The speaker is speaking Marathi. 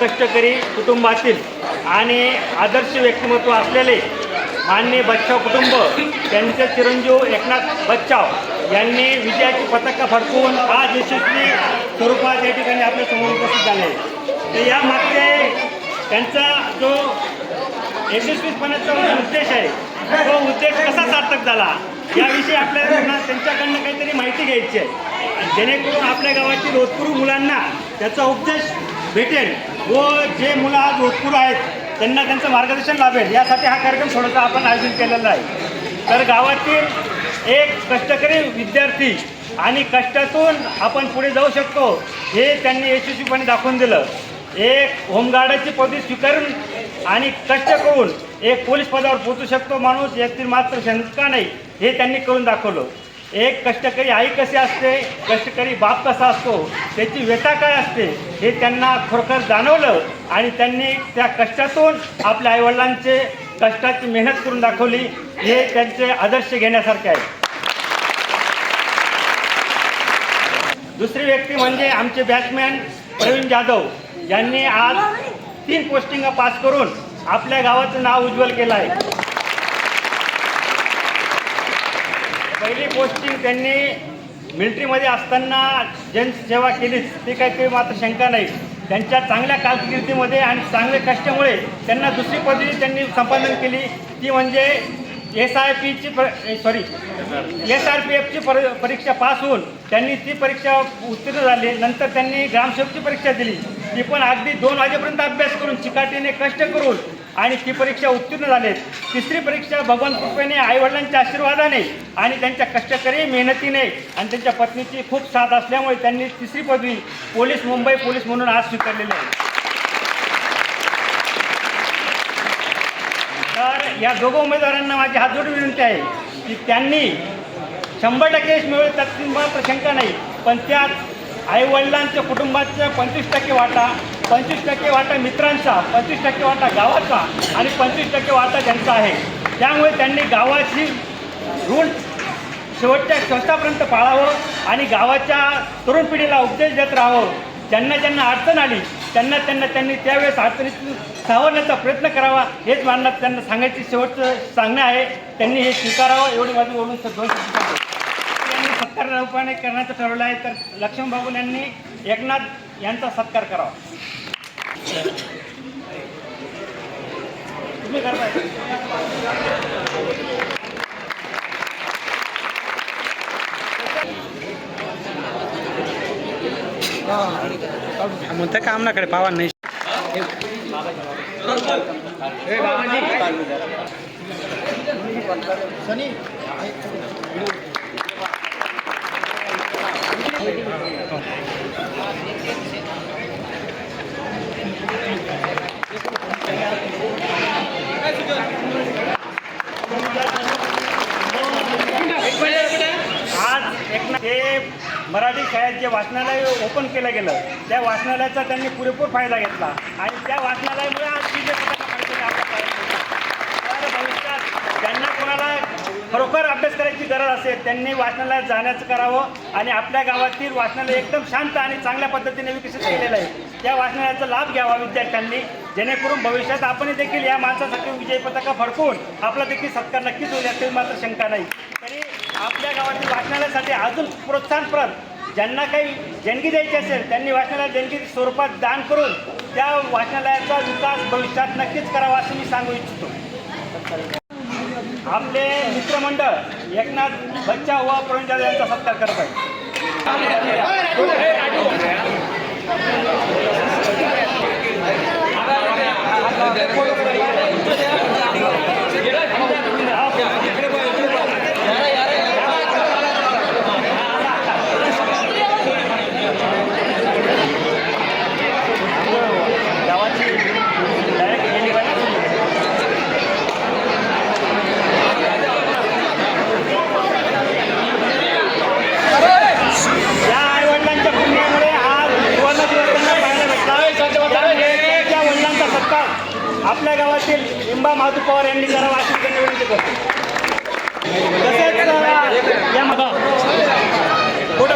कष्टकरी कुटुंबातील आणि आदर्श व्यक्तिमत्व असलेले मान्य बच्चाव कुटुंब त्यांचे चिरंजीव एकनाथ बच्चाव यांनी विजयाची पताका फडकवून आज यशस्वी स्वरूपात या ठिकाणी आपल्यासमोर उपस्थित झाले आहे. तर यामागचे त्यांचा जो यशस्वीपणाचा उद्देश आहे तो उद्देश कसा सार्थक झाला याविषयी आपल्याला त्यांच्याकडनं काहीतरी माहिती घ्यायची आहे जेणेकरून आपल्या गावातील रोजपूर मुलांना त्याचा उपदेश भेटेल. व जे मुलं आज होतकरू आहेत त्यांना त्यांचं मार्गदर्शन लाभेल. यासाठी हा कार्यक्रम थोडंसं आपण आयोजन केलेला आहे. तर गावातील एक कष्टकरी विद्यार्थी आणि कष्टातून आपण पुढे जाऊ शकतो हे त्यांनी यशस्वीपणे दाखवून दिलं. एक होमगार्डाची पदवी स्वीकारून आणि कष्ट करून एक पोलीस पदावर पोहोचू शकतो माणूस यातील मात्र शंका नाही हे त्यांनी करून दाखवलं. एक कष्टकरी आई कशी असते कष्टकरी बाप कसा असतो त्याची व्यथा काय असते हे त्यांना खरोखर जाणवलं आणि त्यांनी त्या कष्टातून आपल्या आईवडिलांचे कष्टाची मेहनत करून दाखवली हे त्यांचे आदर्श घेण्यासारखे आहे. दुसरी व्यक्ती म्हणजे आमचे बॅट्समॅन प्रवीण जाधव. यांनी आज तीन पोस्टिंग पास करून आपल्या गावाचं नाव उज्ज्वल केलं आहे. पहिली पोस्टिंग त्यांनी मिलिटरीमध्ये असताना जनसेवा केलीच ती काही काही मात्र शंका नाही. त्यांच्या चांगल्या कारकिर्दीमध्ये आणि चांगल्या कष्टामुळे त्यांना दुसरी पदवी त्यांनी संपादन केली. ती म्हणजे एस आय पीची सॉरी एस आर पी एफची पर परीक्षा पास होऊन त्यांनी ती परीक्षा उत्तीर्ण झाली. नंतर त्यांनी ग्रामसेवकची परीक्षा दिली. ती पण अगदी दोन वाजेपर्यंत अभ्यास करून चिकाटीने कष्ट करून आणि ती परीक्षा उत्तीर्ण झालेत. तिसरी परीक्षा भगवान कृपेने आईवडिलांच्या आशीर्वादाने आणि त्यांच्या कष्टकरी मेहनतीने आणि त्यांच्या पत्नीची खूप साथ असल्यामुळे त्यांनी तिसरी पदवी पोलीस मुंबई पोलीस म्हणून आज स्वीकारलेली आहे. तर या दोघं उमेदवारांना माझी हात जोडून विनंती आहे की त्यांनी शंभर टक्के यश मिळवले त्यात मात्र शंका नाही पण त्यात आईवडिलांच्या कुटुंबाचं पंचवीस टक्के वाटा पंचवीस टक्के वाटा मित्रांचा पंचवीस टक्के वाटा गावाचा आणि पंचवीस टक्के वाटा त्यांचा आहे. त्यामुळे त्यांनी गावाची ऋण शेवटच्या संस्थापर्यंत पाळावं आणि गावाच्या तरुण पिढीला उपदेश देत राहावं. ज्यांना ज्यांना अडचण आली त्यांना त्यांना त्यांनी त्यावेळेस अडचणीतून सावरण्याचा प्रयत्न करावा हेच मानण्यात त्यांना सांगायची शेवटचं सांगणं आहे. त्यांनी हे स्वीकारावं एवढी माझी बोलून दोन शब्द सत्कार करण्याचं ठरवलं आहे. तर लक्ष्मण बाबू यांनी एकनाथ यांचा सत्कार करावा. तुम्ही करताय. म्हणतं का आमनाकडे पावा नाही एकनाथ हे मराठी शाळेत जे वाचनालय ओपन केलं गेलं त्या वाचनालयाचा त्यांनी पुरेपूर फायदा घेतला. आणि त्या वाचनालयामुळे आज तर भविष्यात ज्यांना कोणाला खरोखर अभ्यास करायची गरज असेल त्यांनी वाचनालयात जाण्याचं करावं आणि आपल्या गावातील वाचनालय एकदम शांत आणि चांगल्या पद्धतीने विकसित केलेलं आहे. त्या वाचनालयाचा लाभ घ्यावा विद्यार्थ्यांनी जेणेकरून भविष्यात आपण देखील या माणसासाठी विजय पताका फडकून आपला देखील सत्कार नक्कीच होईल यातील मात्र शंका नाही. तरी आपल्या गावातील वाचनालयासाठी अजून प्रोत्साहनप्रद ज्यांना काही देणगी द्यायची असेल त्यांनी वाचनालय देणगी स्वरूपात दान करून त्या वाचनालयाचा विकास भविष्यात नक्कीच करावा असं मी सांगू इच्छितो. आपले मित्रमंडळ एकनाथ बच्चा व प्रवीण जाधव यांचा सत्कार करत आहे गावाची डायरेक्ट गेली पाहिजे या आईवडिलांच्या पुण्यामुळे आज सुवर्ण दिवस त्यांना पाहायला भेटला त्यामुळे त्यांच्या वडिलांचा सत्कार आपल्या गावातील लिंबा माधू पवार यांनी करावा अशी विनंती करतो. तसेच या मग फोटो